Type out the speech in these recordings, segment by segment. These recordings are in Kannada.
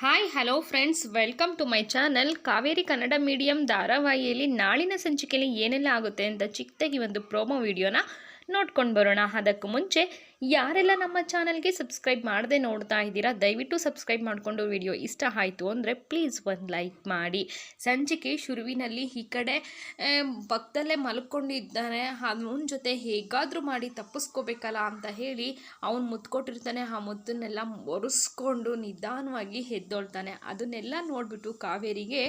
Hi hello friends welcome to my channel Kaveri Kannada medium ಧಾರಾವಾಹಿಯಲ್ಲಿ ನಾಳಿನ ಸಂಚಿಕೆಯಲ್ಲಿ ಏನೆಲ್ಲ ಆಗುತ್ತೆ ಅಂತ ಚಿಕ್ಕದಾಗಿ ಒಂದು ಪ್ರೋಮೋ ವಿಡಿಯೋನ ನೋಡ್ಕೊಂಡು ಬರೋಣ. ಅದಕ್ಕೂ ಮುಂಚೆ ಯಾರೆಲ್ಲ ನಮ್ಮ ಚಾನಲ್ಗೆ ಸಬ್ಸ್ಕ್ರೈಬ್ ಮಾಡದೆ ನೋಡ್ತಾ ಇದ್ದೀರಾ, ದಯವಿಟ್ಟು ಸಬ್ಸ್ಕ್ರೈಬ್ ಮಾಡಿಕೊಂಡು ವಿಡಿಯೋ ಇಷ್ಟ ಆಯಿತು ಅಂದರೆ ಪ್ಲೀಸ್ ಒಂದು ಲೈಕ್ ಮಾಡಿ. ಸಂಚಿಕೆ ಶುರುವಿನಲ್ಲಿ ಈ ಕಡೆ ಪಕ್ಕದಲ್ಲೇ ಮಲ್ಕೊಂಡಿದ್ದಾನೆ. ಅವನ ಜೊತೆ ಹೇಗಾದರೂ ಮಾಡಿ ತಪ್ಪಿಸ್ಕೋಬೇಕಲ್ಲ ಅಂತ ಹೇಳಿ ಅವನು ಮುತ್ಕೊಟ್ಟಿರ್ತಾನೆ. ಆ ಮುತ್ತನ್ನೆಲ್ಲ ಒರೆಸ್ಕೊಂಡು ನಿಧಾನವಾಗಿ ಎದ್ದೊಳ್ತಾನೆ. ಅದನ್ನೆಲ್ಲ ನೋಡಿಬಿಟ್ಟು ಕಾವೇರಿಗೆ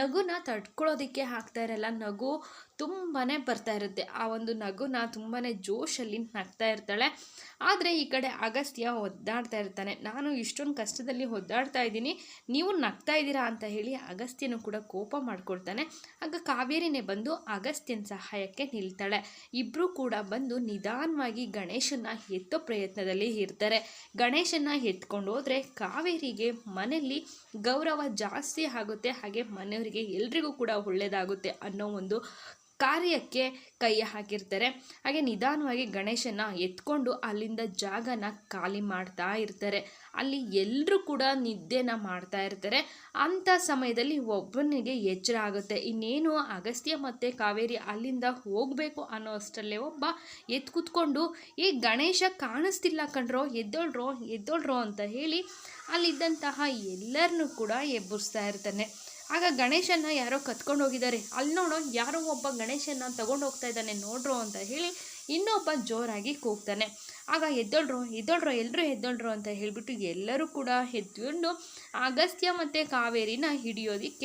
ನಗುನ ತಡ್ಕೊಳ್ಳೋದಕ್ಕೆ ಆಗ್ತಾ ಇರಲ್ಲ. ನಗು ತುಂಬಾ ಬರ್ತಾ ಇರುತ್ತೆ. ಆ ಒಂದು ನಗುನ ತುಂಬಾ ಜೋಶಲ್ಲಿ ನಗ್ತಾ ಇರ್ತಾಳೆ. ಆದರೆ ಈ ಕಡೆ ಅಗಸ್ತ್ಯ ಒದ್ದಾಡ್ತಾ ಇರ್ತಾನೆ. ನಾನು ಇಷ್ಟೊಂದು ಕಷ್ಟದಲ್ಲಿ ಒದ್ದಾಡ್ತಾ ಇದ್ದೀನಿ. ನೀವು ನಗ್ತಾ ಇದ್ದೀರಾ ಅಂತ ಹೇಳಿ ಅಗಸ್ತ್ಯನು ಕೂಡ ಕೋಪ ಮಾಡ್ಕೊಳ್ತಾನೆ. ಆಗ ಕಾವೇರಿನೇ ಬಂದು ಅಗಸ್ತ್ಯನ ಸಹಾಯಕ್ಕೆ ನಿಲ್ತಾಳೆ. ಇಬ್ಬರು ಕೂಡ ಬಂದು ನಿಧಾನವಾಗಿ ಗಣೇಶನ ಎತ್ತೋ ಪ್ರಯತ್ನದಲ್ಲಿ ಇರ್ತಾರೆ. ಗಣೇಶನ ಎತ್ಕೊಂಡು ಹೋದರೆ ಕಾವೇರಿಗೆ ಮನೆಯಲ್ಲಿ ಗೌರವ ಜಾಸ್ತಿ ಆಗುತ್ತೆ. ಹಾಗೆ ಮನೆಯವರಿಗೆ ಎಲ್ರಿಗೂ ಕೂಡ ಒಳ್ಳೆಯದಾಗುತ್ತೆ ಅನ್ನೋ ಒಂದು ಕಾರ್ಯಕ್ಕೆ ಕೈ ಹಾಕಿರ್ತಾರೆ. ಹಾಗೆ ನಿಧಾನವಾಗಿ ಗಣೇಶನ ಎತ್ಕೊಂಡು ಅಲ್ಲಿಂದ ಜಾಗನ ಖಾಲಿ ಮಾಡ್ತಾ ಇರ್ತಾರೆ. ಅಲ್ಲಿ ಎಲ್ಲರೂ ಕೂಡ ನಿದ್ದೆನ ಮಾಡ್ತಾ ಇರ್ತಾರೆ. ಅಂಥ ಸಮಯದಲ್ಲಿ ಒಬ್ಬನಿಗೆ ಎಚ್ಚರ ಆಗುತ್ತೆ. ಇನ್ನೇನು ಅಗಸ್ತ್ಯ ಮತ್ತು ಕಾವೇರಿ ಅಲ್ಲಿಂದ ಹೋಗಬೇಕು ಅನ್ನೋ ಅಷ್ಟರಲ್ಲೇ ಒಬ್ಬ ಎದ್ದು ಕೂತ್ಕೊಂಡು ಈ ಗಣೇಶ ಕಾಣಿಸ್ತಿಲ್ಲ ಕಣ್ರೋ, ಎದ್ದೋಳ್ರೋ ಎದ್ದೋಳ್ರೋ ಅಂತ ಹೇಳಿ ಅಲ್ಲಿದ್ದಂತಹ ಎಲ್ಲರನ್ನೂ ಕೂಡ ಎಬ್ಬರಿಸ್ತಾ ಇರ್ತಾನೆ. ಆಗ ಗಣೇಶನ ಯಾರೋ ಕತ್ಕೊಂಡು ಹೋಗಿದ್ದಾರೆ. ಅಲ್ಲಿ ನೋಡೋ, ಯಾರೋ ಒಬ್ಬ ಗಣೇಶನ ತಗೊಂಡು ಹೋಗ್ತಾ ಇದ್ದಾನೆ, ನೋಡ್ರು ಅಂತ ಹೇಳಿ ಇನ್ನೊಬ್ಬ ಜೋರಾಗಿ ಕೂಗ್ತಾನೆ. ಆಗ ಎದ್ದೊಳ್ರು ಎದ್ದೊಳ್ರು ಎಲ್ಲರೂ ಎದ್ದೊಳ್ರು ಅಂತ ಹೇಳಿಬಿಟ್ಟು ಎಲ್ಲರೂ ಕೂಡ ಎದ್ದುಕೊಂಡು ಅಗಸ್ತ್ಯ ಮತ್ತು ಕಾವೇರಿನ ಹಿಡಿಯೋದಿಕ್ಕೆ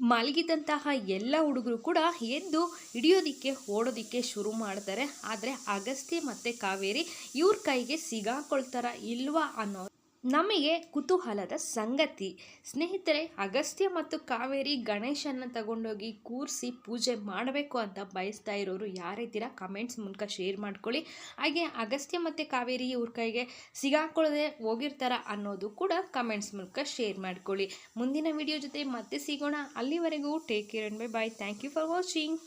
ಮಲಗಿದಂತಹ ಎಲ್ಲ ಹುಡುಗರು ಕೂಡ ಎದ್ದು ಹಿಡಿಯೋದಿಕ್ಕೆ, ಓಡೋದಿಕ್ಕೆ ಶುರು ಮಾಡ್ತಾರೆ. ಆದರೆ ಅಗಸ್ತ್ಯ ಮತ್ತು ಕಾವೇರಿ ಇವ್ರ ಕೈಗೆ ಸಿಗಾಕೊಳ್ತಾರ ಇಲ್ವಾ ಅನ್ನೋ ನಮಗೆ ಕುತೂಹಲದ ಸಂಗತಿ. ಸ್ನೇಹಿತರೆ, ಅಗಸ್ತ್ಯ ಮತ್ತು ಕಾವೇರಿ ಗಣೇಶನ ತಗೊಂಡೋಗಿ ಕೂರಿಸಿ ಪೂಜೆ ಮಾಡಬೇಕು ಅಂತ ಬಯಸ್ತಾ ಇರೋರು ಯಾರಿದ್ದೀರಾ ಕಮೆಂಟ್ಸ್ ಮೂಲಕ ಶೇರ್ ಮಾಡ್ಕೊಳ್ಳಿ. ಹಾಗೆ ಅಗಸ್ತ್ಯ ಮತ್ತು ಕಾವೇರಿ ಇವ್ರ ಕೈಗೆ ಸಿಗಾಕೊಳ್ಳದೆ ಹೋಗಿರ್ತಾರ ಅನ್ನೋದು ಕೂಡ ಕಮೆಂಟ್ಸ್ ಮೂಲಕ ಶೇರ್ ಮಾಡ್ಕೊಳ್ಳಿ. ಮುಂದಿನ ವಿಡಿಯೋ ಜೊತೆ ಮತ್ತೆ ಸಿಗೋಣ. ಅಲ್ಲಿವರೆಗೂ take care and bye bye thank you for watching